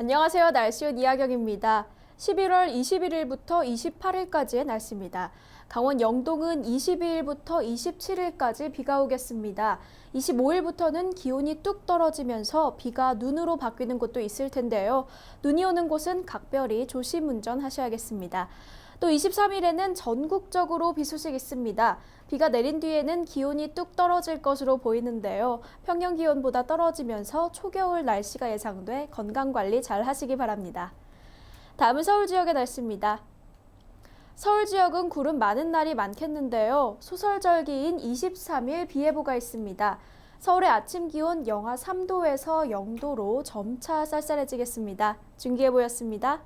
안녕하세요. 날씨온 이하경입니다. 11월 21일부터 28일까지의 날씨입니다. 강원 영동은 22일부터 27일까지 비가 오겠습니다. 25일부터는 기온이 뚝 떨어지면서 비가 눈으로 바뀌는 곳도 있을 텐데요. 눈이 오는 곳은 각별히 조심 운전하셔야겠습니다. 또 23일에는 전국적으로 비 소식 있습니다. 비가 내린 뒤에는 기온이 뚝 떨어질 것으로 보이는데요. 평년 기온보다 떨어지면서 초겨울 날씨가 예상돼 건강 관리 잘 하시기 바랍니다. 다음은 서울 지역의 날씨입니다. 서울 지역은 구름 많은 날이 많겠는데요. 소설절기인 23일 비 예보가 있습니다. 서울의 아침 기온 영하 3도에서 0도로 점차 쌀쌀해지겠습니다. 중기예보였습니다.